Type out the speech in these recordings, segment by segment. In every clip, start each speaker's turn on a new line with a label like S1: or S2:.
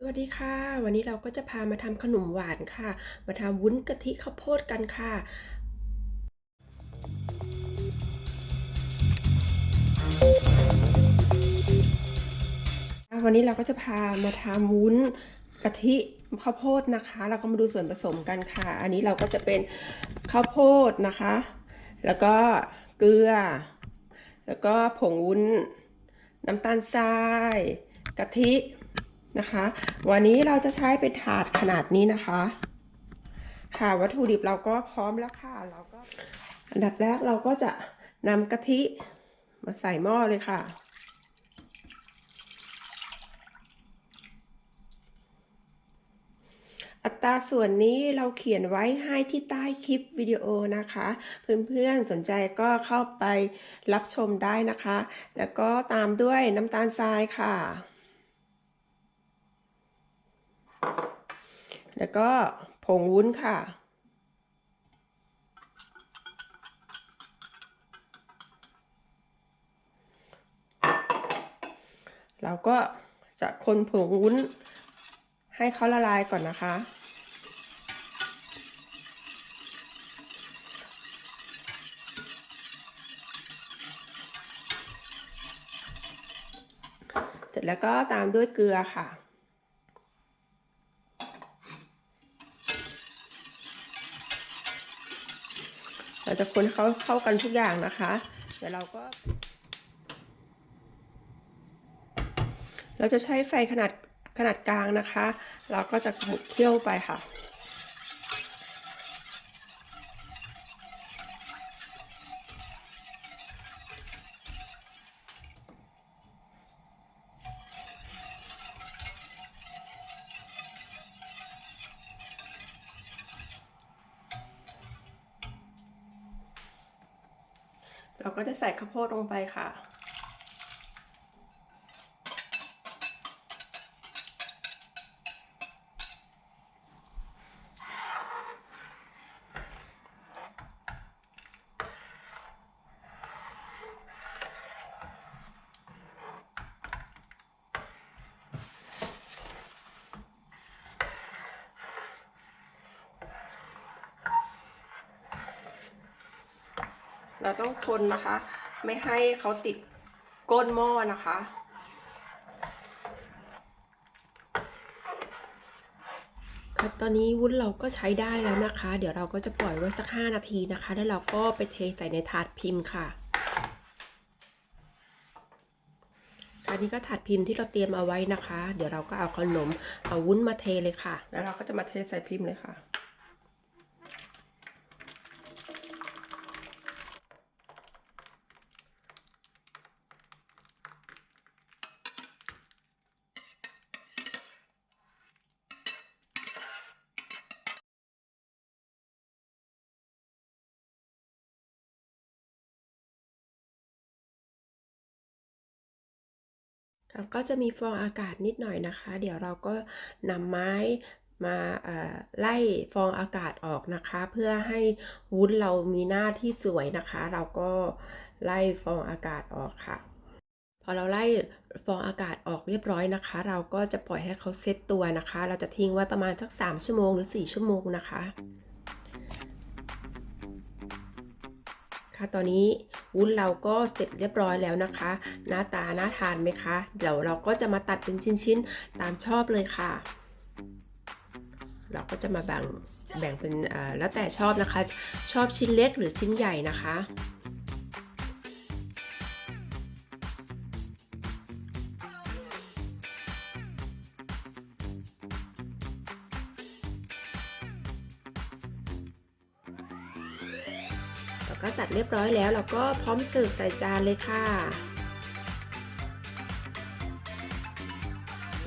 S1: สวัสดีค่ะ วันนี้เราก็จะพามาทำขนมหวานค่ะ มาทำวุ้นกะทิข้าวโพดกันค่ะ วันนี้เราก็จะพามาทำวุ้นกะทิข้าวโพดนะคะ เราก็มาดูส่วนผสมกันค่ะ อันนี้เราก็จะเป็นข้าวโพดนะคะ แล้วก็เกลือ แล้วก็ผงวุ้น น้ำตาลทราย กะทิ นะคะ วันนี้เราจะใช้เป็นถาดขนาดนี้นะคะ ค่ะวัตถุดิบเราก็พร้อมแล้วค่ะเราก็อันดับแรกเราก็จะนำกะทิมาใส่หม้อเลยค่ะอัตราส่วนนี้เราเขียนไว้ให้ที่ใต้คลิปวิดีโอนะคะ เพื่อนๆสนใจก็เข้าไปรับชมได้นะคะ แล้วก็ตามด้วยน้ำตาลทรายค่ะ แล้วก็ผงวุ้นค่ะ เราก็จะคนผงวุ้นให้เขาละลายก่อนนะคะ เสร็จแล้วก็ตามด้วยเกลือค่ะ เราจะคนเขาเข้ากันทุกอย่างนะคะเดี๋ยวเราก็ เราจะใช้ไฟขนาดขนาดกลางนะคะ เราก็จะหมุนเคี่ยวไปค่ะ เราก็จะใส่ข้าวโพดลงไปค่ะ เราต้องคนนะคะ ไม่ให้เขาติดก้นหม้อนะคะครับตอนนี้วุ้นเราก็ใช้ได้แล้วนะคะ เดี๋ยวเราก็จะปล่อยไว้สัก 5 นาทีนะคะ แล้วเราก็ไปเทใส่ในถาดพิมพ์ค่ะอันนี้ก็ถาดพิมพ์ที่เราเตรียมเอาไว้นะคะ เดี๋ยวเราก็เอาขนมเอาวุ้นมาเทเลยค่ะ แล้วเราก็จะมาเทใส่พิมพ์เลยค่ะ ครับก็จะมีฟองอากาศนิดหน่อยนะคะ เดี๋ยวเราก็นำไม้มาไล่ฟองอากาศออกนะคะ เพื่อให้วุ้นเรามีหน้าที่สวยนะคะ เราก็ไล่ฟองอากาศออกค่ะ พอเราไล่ฟองอากาศออกเรียบร้อยนะคะ เราก็จะปล่อยให้เขาเซตตัวนะคะ เราจะทิ้งไว้ประมาณสัก 3 ชั่วโมงหรือ 4 ชั่วโมงนะคะ ค่ะตอนนี้วุ้นเราก็เสร็จเรียบร้อยแล้วนะคะ หน้าตาน่าทานไหมคะ เดี๋ยวเราก็จะมาตัดเป็นชิ้นๆ ตามชอบเลยค่ะ เราก็จะมาแบ่งแบ่งเป็นแล้วแต่ชอบนะคะ ชอบชิ้นเล็กหรือชิ้นใหญ่นะคะ ก็ตัดเรียบร้อยแล้วเราก็พร้อมเสิร์ฟใส่จานเลยค่ะ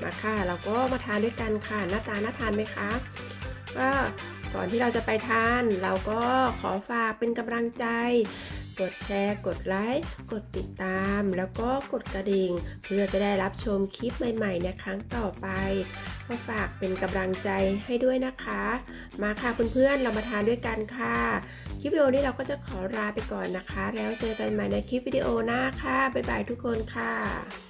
S1: มาค่ะเราก็มาทานด้วยกันค่ะหน้าตาน่าทานไหมคะก็ก่อนที่เราจะไปทาน เราก็ขอฝากเป็นกำลังใจ กดแชร์ กดไลค์ กดติดตาม แล้วก็กดกระดิ่ง เพื่อจะได้รับชมคลิปใหม่ๆ ในครั้งต่อไปก็ฝากเป็นกำลังใจให้ด้วยนะคะ มาค่ะเพื่อนๆ เรามาทานด้วยกันค่ะ คลิปวิดีโอนี้เราก็จะขอลาไปก่อนนะคะ แล้วเจอกันใหม่ในคลิปวิดีโอหน้าค่ะ บ๊ายบายทุกคนค่ะ